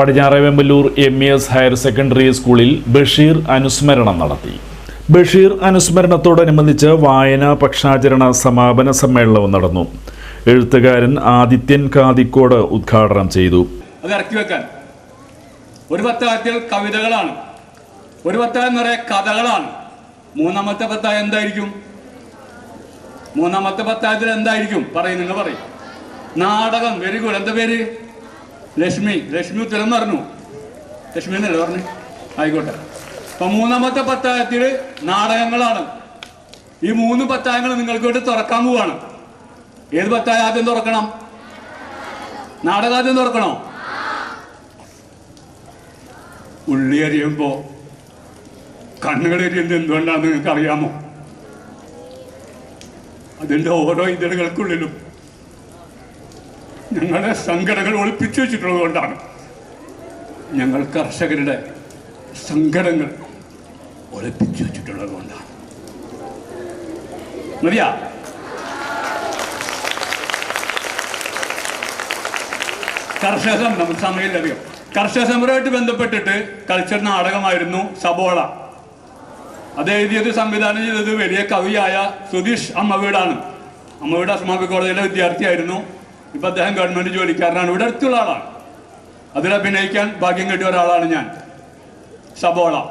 Padinjare Vembalur M E S higher secondary സ്കൂളിൽ ബഷീർ അനുസ്മരണം നടത്തി. ബഷീർ അനുസ്മരണത്തോടനുബന്ധിച്ച് വായനാ പക്ഷാചരണ സമാപന സമ്മേളനവും നടന്നു. എഴുത്തുകാരൻ ആദിത്യൻ കാതിക്കോട് ഉദ്ഘാടനം ചെയ്തു. ഒരു പത്തായത്തിൽ കവിതകളാണ്. ഒരു പത്തായം നിറയെ കഥകളാണ്. മൂന്നാമത്തെ പത്തായം എന്തായിരിക്കും? മൂന്നാമത്തെ പത്തായത്തിൽ എന്തായിരിക്കും? പറയും നിങ്ങൾ പറയും. നാടകം വെരി ഗുഡ് എന്താ പേര്? ലക്ഷ്മി ലക്ഷ്മി ഉത്തരം പറഞ്ഞു. ലക്ഷ്മി എന്നല്ലേ പറഞ്ഞു? ആയിക്കോട്ടെ. അപ്പൊ മൂന്നാമത്തെ പത്തായത്തിൽ നാടകങ്ങളാണ്. ഈ മൂന്ന് പത്തായങ്ങൾ നിങ്ങൾക്ക് വേണ്ടി തുറക്കാൻ പോവാണ്. ഏത് പത്തായം ആദ്യം തുറക്കണം? നാടകം ആദ്യം തുറക്കണോ? ഉള്ളി എറിയുമ്പോ കണ്ണുകൾ എരിയുന്നത് എന്തുകൊണ്ടാണെന്ന് നിങ്ങൾക്ക് അറിയാമോ അതിന്റെ ഓരോ ഇതളുകൾക്കുള്ളിലും ഞങ്ങളുടെ സങ്കടങ്ങൾ ഒളിപ്പിച്ചു വെച്ചിട്ടുള്ളത് കൊണ്ടാണ് ഞങ്ങൾ കർഷകരുടെ സങ്കടങ്ങൾ ഒളിപ്പിച്ചു വെച്ചിട്ടുള്ളത് കൊണ്ടാണ് മതിയാ? കർഷക സമരം സമയം ലഭ്യം കർഷക സമരമായിട്ട് ബന്ധപ്പെട്ടിട്ട് കൾച്ചർ നാടകമായിരുന്നു സബോള. അത് എഴുതിയത് സംവിധാനം ചെയ്തത് വലിയ കവിയായ സുധീഷ് അമ്മവീടാണ്. അമ്മവീട് അസ്മാബി കോളേജിലെ വിദ്യാർത്ഥിയായിരുന്നു. ഇപ്പൊ അദ്ദേഹം ഗവൺമെന്റ് ജോലിക്കാരനാണ്. ഇവിടെ അടുത്തുള്ള ആളാണ്. അതിൽ അഭിനയിക്കാൻ ഭാഗ്യം കിട്ടിയ ഒരാളാണ് ഞാൻ. സബോള.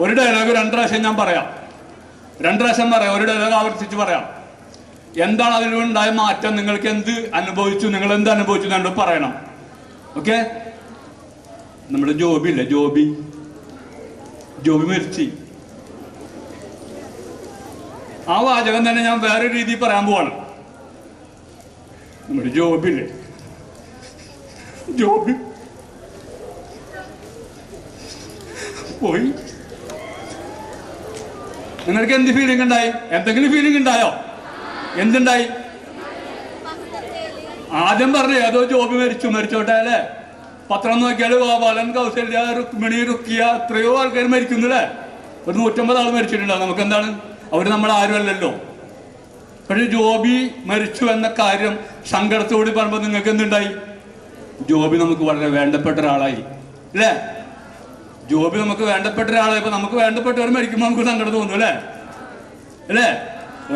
ഒരു ഡയലോഗ് രണ്ട് ഞാൻ പറയാം. രണ്ട് പ്രാവശ്യം പറയാം. ഒരു ഡയലോഗ് ആവർത്തിച്ച് പറയാം. എന്താണ് അതിലുണ്ടായ മാറ്റം? നിങ്ങൾക്ക് എന്ത് അനുഭവിച്ചു? നിങ്ങൾ എന്ത് അനുഭവിച്ചു എന്നോട് പറയണം. ഓക്കെ? നമ്മുടെ ജോബി ഇല്ലേ? ജോബി. ജോബി മരിച്ചി. ആ വാചകം തന്നെ ഞാൻ വേറെ രീതിയിൽ പറയാൻ പോവാണ്. നമ്മുടെ ജോബില്ലേ ജോബി. പോയി. നിങ്ങൾക്ക് എന്ത് ഫീലിംഗ് ഉണ്ടായി? എന്തെങ്കിലും ഫീലിംഗ് ഉണ്ടായോ? എന്തുണ്ടായി? ആദ്യം പറഞ്ഞു ഏതോ ജോബി മരിച്ചു മരിച്ചോട്ടെ അല്ലേ? പത്രം നോക്കിയാൽ ഗോപാലൻ കൗസല്യ രുക്മിണി രുക്കിയ എത്രയോ ആൾക്കാർ മരിക്കുന്നില്ലേ? ഒരു നൂറ്റമ്പത് ആൾ മരിച്ചിട്ടുണ്ടാവും. നമുക്ക് എന്താണ് അവർ നമ്മൾ ആരുമല്ലല്ലോ പക്ഷെ ജോബി മരിച്ചു എന്ന കാര്യം സങ്കടത്തോട് പറയുമ്പോൾ നിങ്ങൾക്ക് എന്തുണ്ടായി? ജോബി നമുക്ക് വളരെ വേണ്ടപ്പെട്ട ഒരാളായി. അല്ലേ? ജോബി നമുക്ക് വേണ്ടപ്പെട്ട ഒരാളായി. ഇപ്പൊ നമുക്ക് വേണ്ടപ്പെട്ടവർ മരിക്കുമ്പോൾ നമുക്ക് സങ്കടം തോന്നും അല്ലേ? അല്ലേ?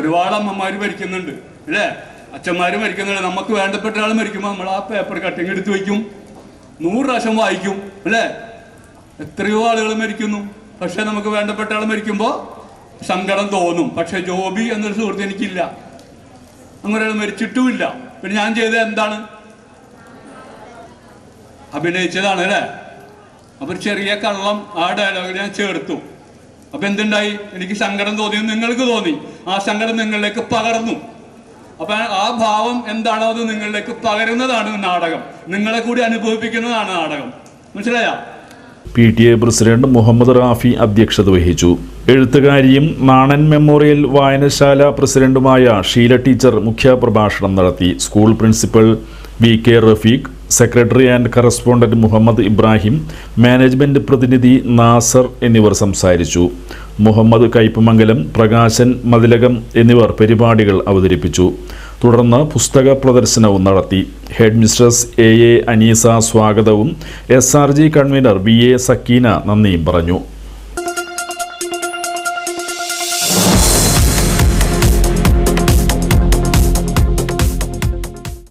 ഒരുപാട് അമ്മമാര് മരിക്കുന്നുണ്ട് അല്ലേ? അച്ഛന്മാര് മരിക്കുന്നുണ്ട്. നമുക്ക് വേണ്ടപ്പെട്ട ആൾ മരിക്കുമ്പോൾ നമ്മൾ ആ പേപ്പർ കട്ടിങ് എടുത്ത് വയ്ക്കും. നൂറ് പ്രാവശ്യം വായിക്കും അല്ലേ? എത്രയോ ആളുകൾ മരിക്കുന്നു. പക്ഷെ നമുക്ക് വേണ്ടപ്പെട്ട ആൾ മരിക്കുമ്പോൾ സങ്കടം തോന്നും. പക്ഷെ ജോബി എന്നൊരു സുഹൃത്ത് എനിക്കില്ല. അങ്ങനെ മരിച്ചിട്ടുമില്ല പിന്നെ ഞാൻ ചെയ്തത് എന്താണ്? അഭിനയിച്ചതാണ് അല്ലേ? അപ്പൊ ചെറിയ കള്ളം ആ ഡയലോഗ് ഞാൻ ചേർത്തു. അപ്പൊ എന്തുണ്ടായി? എനിക്ക് സങ്കടം തോന്നി നിങ്ങൾക്ക് തോന്നി. ആ സങ്കടം നിങ്ങളിലേക്ക് പകർന്നു. അപ്പൊ ആ ഭാവം എന്താണോ അത് നിങ്ങളിലേക്ക് പകരുന്നതാണ് നാടകം. നിങ്ങളെ കൂടി അനുഭവിപ്പിക്കുന്നതാണ് നാടകം. മനസ്സിലായോ? P T A president Muhammad Rafi അധ്യക്ഷത വഹിച്ചു. എഴുത്തുകാരിയും നാണൻ മെമ്മോറിയൽ വായനശാല പ്രസിഡന്റുമായ ഷീല ടീച്ചർ മുഖ്യപ്രഭാഷണം നടത്തി. School principal V K Rafeeq secretary and correspondent Muhammad Ibrahim management പ്രതിനിധി നാസർ എന്നിവർ സംസാരിച്ചു. മുഹമ്മദ് കയ്പമംഗലം പ്രകാശൻ മതിലകം എന്നിവർ പരിപാടികൾ അവതരിപ്പിച്ചു. തുടർന്ന് പുസ്തക പ്രദർശനവും നടത്തി. Head mistress A A Aneesa സ്വാഗതവും S R G convenor V A Sakeena നന്ദിയും പറഞ്ഞു.